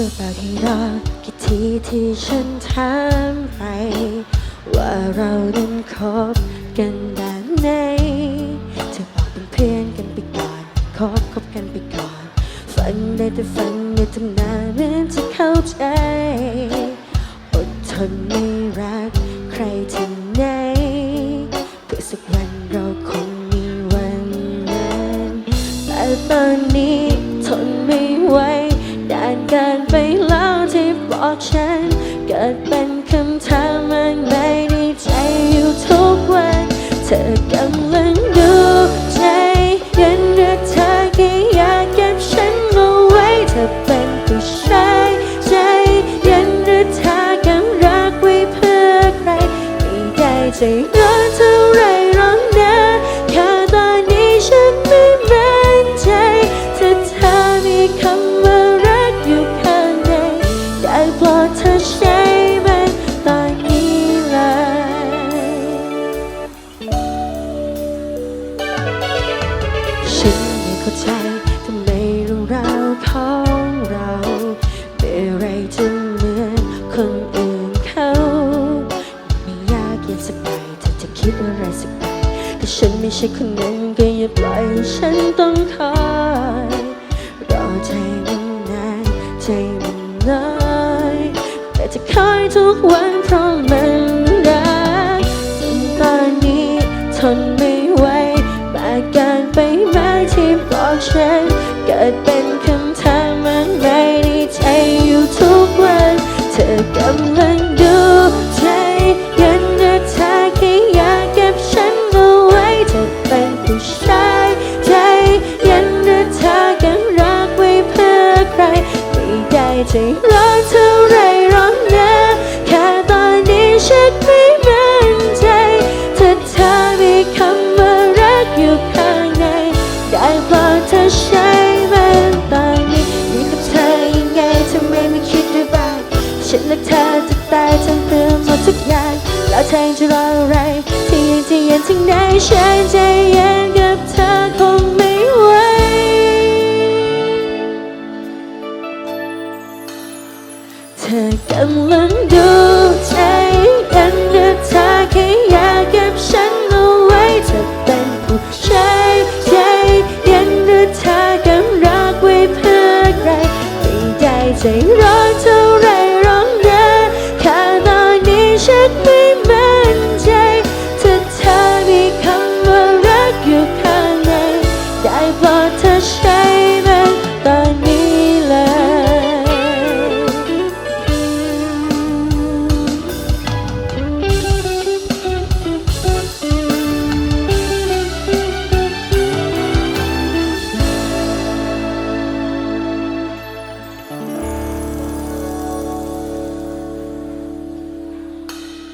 รือเปล่าที่รอกี่ทีที่ฉันถามไป ว่าเรานั้นคบกันแบบไหนเธอบอกเป็นเพื่อนกันไปก่อนคบคบกันไปก่อนฟังได้แต่ฟังในทำหน้าเหมือนจะเข้าใจอดทนไม่รักใครที่ไหนเพื่อสักวัน กิดเป็นคำถามมากมายในใจอยู่ทุกวัน เธอกำลังดูใจยันหรือเธอแค่อยากเก็บฉันเอาไว้ เธอเป็นผู้ชายใจยันหรือเธอกำลังรักไว้เพื่อใครไม่ได้ใจร้อ เข้าใจทำไมเรื่องราวของเราเมื่ไรจะเหมือนคนอื่นเขาไม่อยากเย็นสักไปเธอจะคิดอะไรสักไปถ้าฉันไม่ใช่คนนั้นก็อย่าปล่อยฉันต้องคอยรอใจมันนานใจมันน้อยแต่จะคอยทุกวันเพราะมันรักจนตอนนี้ทนไม่ ฉันเกิดเป็นคำถามมากมายในใจอยู่ทุกวัน เธอกำลังดูใจยันหรือเธอแค่อยากเก็บฉันเอาไว้เธอเป็นผู้ชายใจยันหรือเธอกันรักไว้เพื่อใครไม่ได้ใจร้อนเท่า ได้โปรดเธอใช้มันตอนนี้อยู่กับเธอยังไงทำไมไม่คิดด้วยบ้างฉันและเธอจะตายจนเตือนหมดทุกอย่างแล้วเธอจะรออะไรที่ยังจะยันถึงไหนฉันใจเย็นกับเธอคงไม่ไหวเธอกำลังดู ใจร้ายเธอ